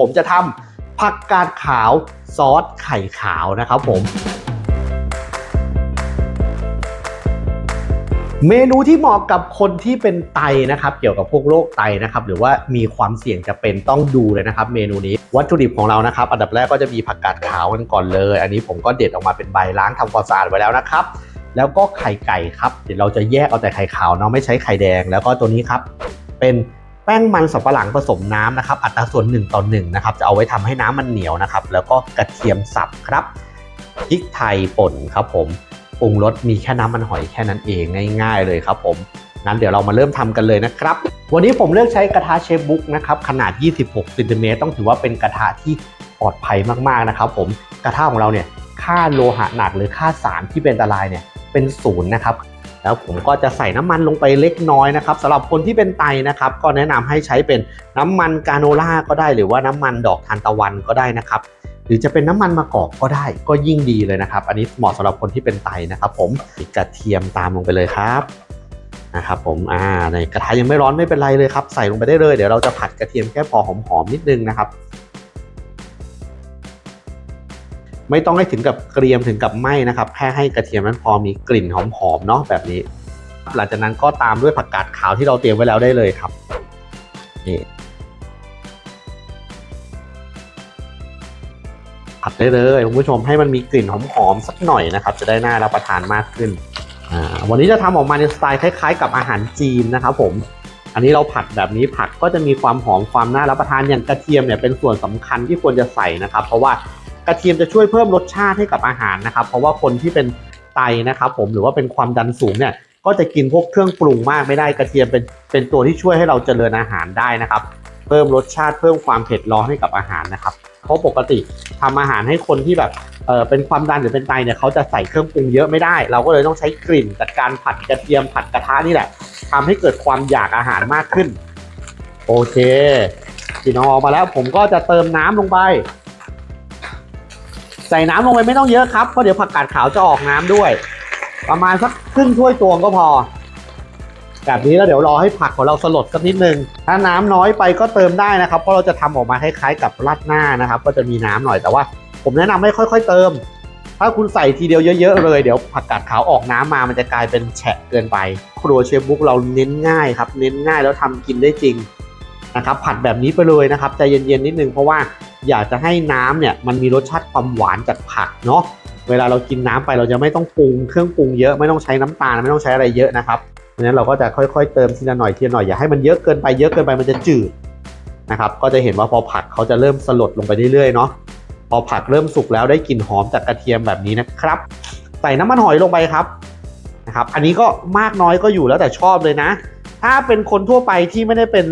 ผมจะทำผักกาดขาวซอสไข่ขาวนะครับผม เมนูที่เหมาะกับคนที่เป็นไตนะครับ เกี่ยวกับพวกโรคไตนะครับ หรือว่ามีความเสี่ยงจะเป็นต้องดูเลยนะครับ เมนูนี้วัตถุดิบของเรานะครับ อันดับแรกก็จะมีผักกาดขาวกันก่อนเลย อันนี้ผมก็เด็ดออกมาเป็นใบล้างทำความสะอาดไว้แล้วนะครับ แล้วก็ไข่ไก่ครับ เดี๋ยวเราจะแยกเอาแต่ไข่ขาวเนาะไม่ใช้ไข่แดง แล้วก็ตัวนี้ครับ เป็น แป้งมันสับปะหลังผสมน้ำนะครับ อัตราส่วน1ต่อ1นะครับ จะเอาไว้ทำให้น้ำมันเหนียวนะครับ แล้วก็กระเทียมสับครับพริกไทยป่นครับผมปรุงรสมีแค่น้ำมันหอยแค่นั้นเองง่าย ๆ เลยครับผมงั้นเดี๋ยวเรามาเริ่มทำกันเลยนะครับ วันนี้ผมเลือกใช้กระทะเชฟบุ๊กนะครับขนาด 26ซนติเมตรต้องถือว่าเป็นกระทะที่ปลอดภัยมากๆนะครับ ผมกระทะของเราเนี่ยค่าโลหะหนักหรือค่าสารที่เป็นอันตรายเนี่ยเป็นศูนย์นะครับ แล้วผมก็จะใส่น้ำมันลงไปเล็กน้อยนะครับสำหรับคนที่เป็นไตนะครับ ก็แนะนำให้ใช้เป็นน้ำมันกาโนล่าก็ได้ หรือว่าน้ำมันดอกทานตะวันก็ได้นะครับ หรือจะเป็นน้ำมันมะกอกก็ได้ ก็ยิ่งดีเลยนะครับ อันนี้เหมาะสำหรับคนที่เป็นไตนะครับ ผมกระเทียมตามลงไปเลยครับนะครับผมอ่าในกระทะยังไม่ร้อนไม่เป็นไรเลยครับ ใส่ลงไปได้เลย เดี๋ยวเราจะผัดกระเทียมแค่พอหอมๆนิดนึงนะครับ ไม่ต้องให้ถึงกับเกรียมถึงกับไหม้นะครับแค่ให้กระเทียมนั้นพอมีกลิ่นหอมๆเนาะแบบนี้ หลังจากนั้นก็ตามด้วยผักกาดขาวที่เราเตรียมไว้แล้วได้เลยครับนี่ผัดได้เลยคุณผู้ชมให้มันมีกลิ่นหอมๆสักหน่อยนะครับ จะได้น่ารับประทานมากขึ้นอ่าวันนี้จะทำออกมาในสไตล์คล้ายๆ กับอาหารจีนนะครับผมอันนี้เราผัดแบบนี้ผักก็จะมีความหอมความน่ารับประทานอย่างกระเทียมเนี่ยเป็นส่วนสำคัญที่ควรจะใส่นะครับ เพราะว่า กระเทียมจะช่วยเพิ่มรสชาติให้กับอาหารนะครับ เพราะว่าคนที่เป็นไตนะครับ ผมหรือว่าเป็นความดันสูงเนี่ยก็จะกินพวกเครื่องปรุงมากไม่ได้กระเทียมเป็นเป็นตัวที่ช่วยให้เราเจริญอาหารได้นะครับ เพิ่มรสชาติเพิ่มความเผ็ดร้อนให้กับอาหารนะครับเพราะปกติทำอาหารให้คนที่แบบเออเป็นความดันหรือเป็นไตเนี่ยเขาจะใส่เครื่องปรุงเยอะไม่ได้ เราก็เลยต้องใช้กลิ่นจากการผัดกระเทียมผัดกระทะนี่แหละทำให้เกิดความอยากอาหารมากขึ้น โอเคกลิ่นออกมาแล้วผมก็จะเติมน้ำลงไป ส่น้ำลงไปไม่ต้องเยอะครับเพราะเดี๋ยวผักกาดขาวจะออกน้ำด้วย ประมาณสักครึ่งถ้วยตวงก็พอ แบบนี้แล้วเดี๋ยวรอให้ผักของเราสลดสักนิดนึง ถ้าน้ำน้อยไปก็เติมได้นะครับ เพราะเราจะทำออกมาคล้ายๆกับราดหน้านะครับ ก็จะมีน้ำหน่อยแต่ว่า ผมแนะนำให้ค่อย ๆ เติม ถ้าคุณใส่ทีเดียวเยอะๆเลยเดี๋ยวผักกาดขาวออกน้ำมามันจะกลายเป็นแฉะเกินไป ครัวเชฟบุ๊กเราเน้นง่ายครับ เน้นง่ายแล้วทำกินได้จริงนะครับผัดแบบนี้ไปเลยนะครับใจเย็นๆนิดนึงเพราะว่า อยากจะให้น้ำเนี่ยมันมีรสชาติความหวานจากผักเนาะเวลาเรากินน้ำไปเราจะไม่ต้องปรุงเครื่องปรุงเยอะไม่ต้องใช้น้ำตาลไม่ต้องใช้อะไรเยอะนะครับเพราะฉะนั้นเราก็จะค่อยๆ เติมทีละหน่อยทีละหน่อยอย่าให้มันเยอะเกินไปเยอะเกินไปมันจะจืดนะครับก็จะเห็นว่าพอผักเขาจะเริ่มสลดลงไปเรื่อยๆเนาะพอผักเริ่มสุกแล้วได้กลิ่นหอมจากกระเทียมแบบนี้นะครับ ใส่น้ำมันหอยลงไปครับนะครับ อันนี้ก็มากน้อยก็อยู่แล้วแต่ชอบเลยนะ ถ้าเป็นคนทั่วไปที่ไม่ได้เป็น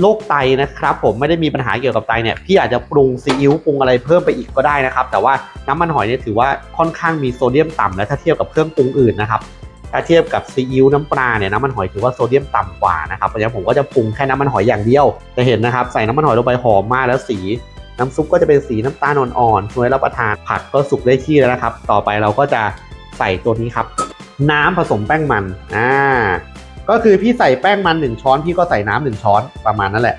โรคไตนะครับผมไม่ได้มีปัญหาเกี่ยวกับไตเนี่ยพี่อาจจะปรุงซีอิ๊วปรุงอะไรเพิ่มไปอีกก็ได้นะครับ แต่ว่าน้ำมันหอยเนี่ยถือว่าค่อนข้างมีโซเดียมต่ำและถ้าเทียบกับเครื่องปรุงอื่นนะครับถ้าเทียบกับซีอิ๊วน้ำปลาเนี่ยน้ำมันหอยถือว่าโซเดียมต่ำกว่านะครับเพราะฉะนั้นผมก็จะปรุงแค่น้ำมันหอยอย่างเดียวจะเห็นนะครับใส่น้ำมันหอยลงไปหอมมากแล้วสีน้ำซุปก็จะเป็นสีน้ำตาลอ่อนๆช่วยรับประทานผักก็สุกได้ที่แล้วนะครับ ต่อไปเราก็จะใส่ตัวนี้ครับ น้ำผสมแป้งมันอ่า ก็คือพี่ใส่แป้งมันหนึ่งช้อนพี่ก็ใส่น้ำหนึ่งช้อนประมาณนั่นแหละ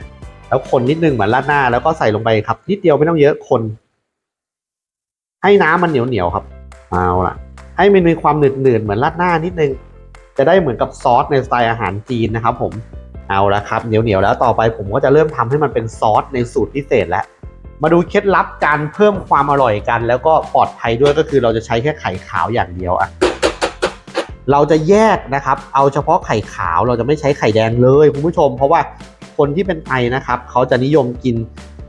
แล้วคนนิดนึงเหมือนราดหน้าแล้วก็ใส่ลงไปครับ นิดเดียวไม่ต้องเยอะคน ให้น้ำมันเหนียวเหนียวครับเอาล่ะ ให้มันมีความหนืดหนืดเหมือนราดหน้านิดนึง จะได้เหมือนกับซอสในสไตล์อาหารจีนนะครับ ผมเอาละครับเหนียวเหนียวแล้วต่อไปผมก็จะเริ่มทำให้มันเป็นซอสในสูตรพิเศษแล้วมาดูเคล็ดลับการเพิ่มความอร่อยกัน แล้วก็ปลอดภัยด้วยก็คือเราจะใช้แค่ไข่ขาวอย่างเดียวอะ เราจะแยกนะครับ เอาเฉพาะไข่ขาวเราจะไม่ใช้ไข่แดงเลยคุณผู้ชม เพราะว่าคนที่เป็นไตนะครับเขาจะนิยมกิน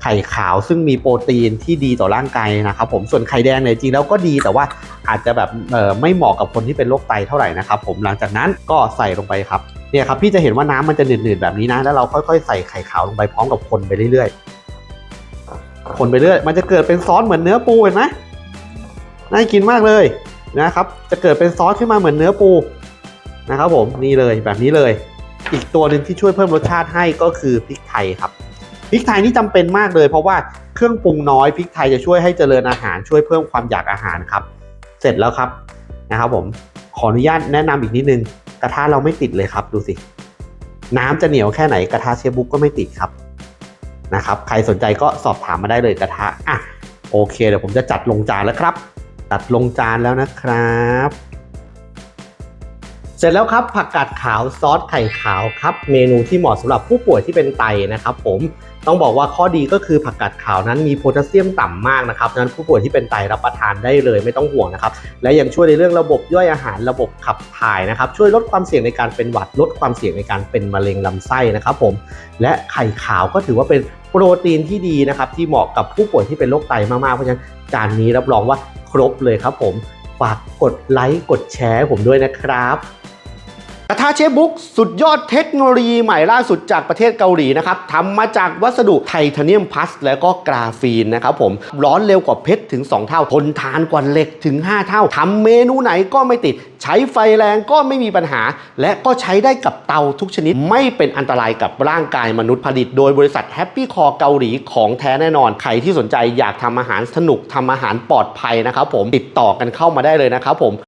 ไข่ขาวซึ่งมีโปรตีนที่ดีต่อร่างกายนะครับผมส่วนไข่แดงเนี่ยจริงแล้วก็ดีแต่ว่าอาจจะแบบไม่เหมาะกับคนที่เป็นโรคไตเท่าไหร่นะครับผมหลังจากนั้นก็ใส่ลงไปครับเนี่ยครับพี่จะเห็นว่าน้ำมันจะหนืดๆแบบนี้นะแล้วเราค่อยๆ ใส่ไข่ขาวลงไปพร้อมกับคนไปเรื่อยๆคนไปเรื่อยมันจะเกิดเป็นซอสเหมือนเนื้อปูเห็นไหมน่ากินมากเลย นะครับ จะเกิดเป็นซอสขึ้นมาเหมือนเนื้อปูนะครับผมนี่เลยแบบนี้เลย อีกตัวหนึ่งที่ช่วยเพิ่มรสชาติให้ก็คือพริกไทยครับพริกไทยนี่จำเป็นมากเลย เพราะว่าเครื่องปรุงน้อยพริกไทยจะช่วยให้เจริญอาหารช่วยเพิ่มความอยากอาหารครับ เสร็จแล้วครับนะครับผมขออนุญาตแนะนำอีกนิดนึงกระทะเราไม่ติดเลยครับดูสิน้ำจะเหนียวแค่ไหนกระทะเชฟบุ๊กก็ไม่ติดครับนะครับ ใครสนใจก็สอบถามมาได้เลยกระทะอะโอเคเดี๋ยวผมจะจัดลงจานแล้วครับ จัดลงจานแล้วนะครับ เสร็จแล้วครับผักกาดขาวซอสไข่ขาวครับ เมนูที่เหมาะสำหรับผู้ป่วยที่เป็นไตนะครับ ผมต้องบอกว่าข้อดีก็คือผักกาดขาวนั้นมีโพแทสเซียมต่ำมากนะครับนั้นผู้ป่วยที่เป็นไตรับประทานได้เลยไม่ต้องห่วงนะครับ และยังช่วยในเรื่องระบบย่อยอาหารระบบขับถ่ายนะครับ ช่วยลดความเสี่ยงในการเป็นหวัดลดความเสี่ยงในการเป็นมะเร็งลำไส้นะครับ ผม และไข่ขาวก็ถือว่าเป็นโปรตีนที่ดีนะครับที่เหมาะกับผู้ป่วยที่เป็นโรคไตมากๆเพราะฉะนั้นจานนี้รับรองว่า ครบเลยครับผม ฝากกดไลค์กดแชร์ผมด้วยนะครับ ระทะเชฟบุ๊กสุดยอดเทคโนโลยีใหม่ล่าสุดจากประเทศเกาหลีนะครับทำมาจากวัสดุไทเทเนียมพลัสแล้วก็กราฟีนนะครับผมร้อนเร็วกว่าเพชรถึง 2 เท่า ทนทานกว่าเหล็กถึง 5 เท่าทำเมนูไหนก็ไม่ติด ใช้ไฟแรงก็ไม่มีปัญหา และก็ใช้ได้กับเตาทุกชนิด ไม่เป็นอันตรายกับร่างกายมนุษย์ผลิต โดยบริษัทแฮปปี้คอเกาหลีของแท้แน่นอน ใครที่สนใจอยากทำอาหารสนุกทำอาหารปลอดภัยนะครับผมติดต่อกันเข้ามาได้เลยนะครับผม